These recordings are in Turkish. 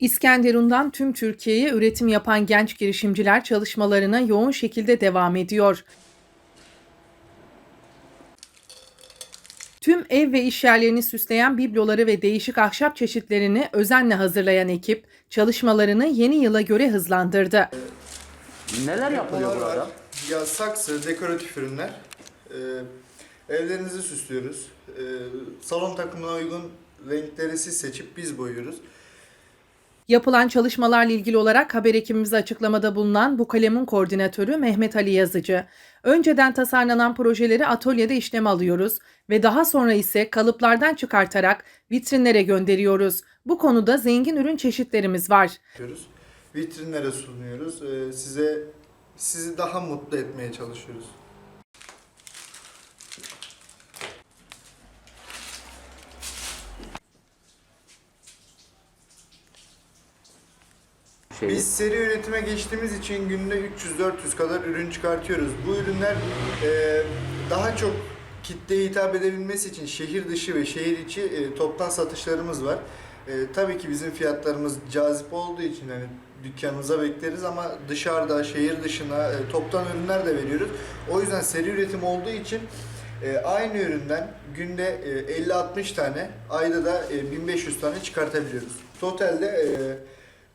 İskenderun'dan tüm Türkiye'ye üretim yapan genç girişimciler çalışmalarına yoğun şekilde devam ediyor. Tüm ev ve iş yerlerini süsleyen bibloları ve değişik ahşap çeşitlerini özenle hazırlayan ekip çalışmalarını yeni yıla göre hızlandırdı. Neler yapılıyor Bunlar burada? var. Ya saksı, dekoratif ürünler. Ee, evlerinizi süslüyoruz. Ee, salon takımına uygun renkleri siz seçip biz boyuyoruz. Yapılan çalışmalarla ilgili olarak haber ekibimize açıklamada bulunan bu kalemin koordinatörü Mehmet Ali Yazıcı. Önceden tasarlanan projeleri atölyede işleme alıyoruz ve daha sonra ise kalıplardan çıkartarak vitrinlere gönderiyoruz. Bu konuda zengin ürün çeşitlerimiz var. Vitrinlere sunuyoruz. Ee, size sizi daha mutlu etmeye çalışıyoruz. Şey, Biz seri üretime geçtiğimiz için günde 300-400 kadar ürün çıkartıyoruz. Bu ürünler e, daha çok kitleye hitap edebilmesi için şehir dışı ve şehir içi e, toptan satışlarımız var. E, tabii ki bizim fiyatlarımız cazip olduğu için hani dükkanımıza bekleriz ama dışarıda, şehir dışına e, toptan ürünler de veriyoruz. O yüzden seri üretim olduğu için e, aynı üründen günde e, 50-60 tane, ayda da e, 1500 tane çıkartabiliyoruz. Totalde e,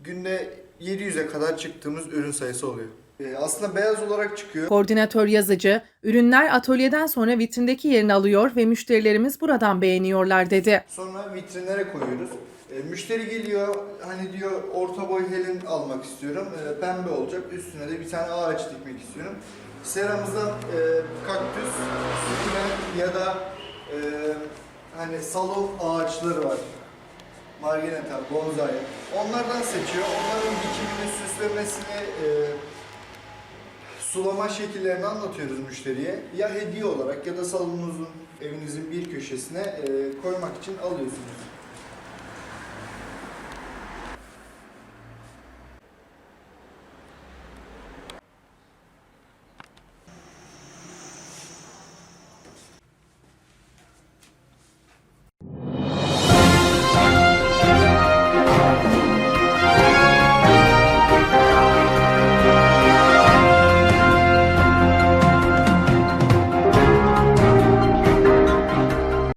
günde 700'e kadar çıktığımız ürün sayısı oluyor. E, aslında beyaz olarak çıkıyor. Koordinatör Yazıcı, ürünler atölyeden sonra vitrindeki yerini alıyor ve müşterilerimiz buradan beğeniyorlar dedi. Sonra vitrinlere koyuyoruz. E, müşteri geliyor hani diyor orta boy helin almak istiyorum. E, pembe olacak. Üstüne de bir tane ağaç dikmek istiyorum. Seramızda e, kaktüs, sukulent ya da e, hani salon ağaçları var. Margeneta, bonsai. Onlardan seçiyor. Onların dikimini, süslemesini, e, sulama şekillerini anlatıyoruz müşteriye. Ya hediye olarak ya da salonunuzun, evinizin bir köşesine e, koymak için alıyorsunuz.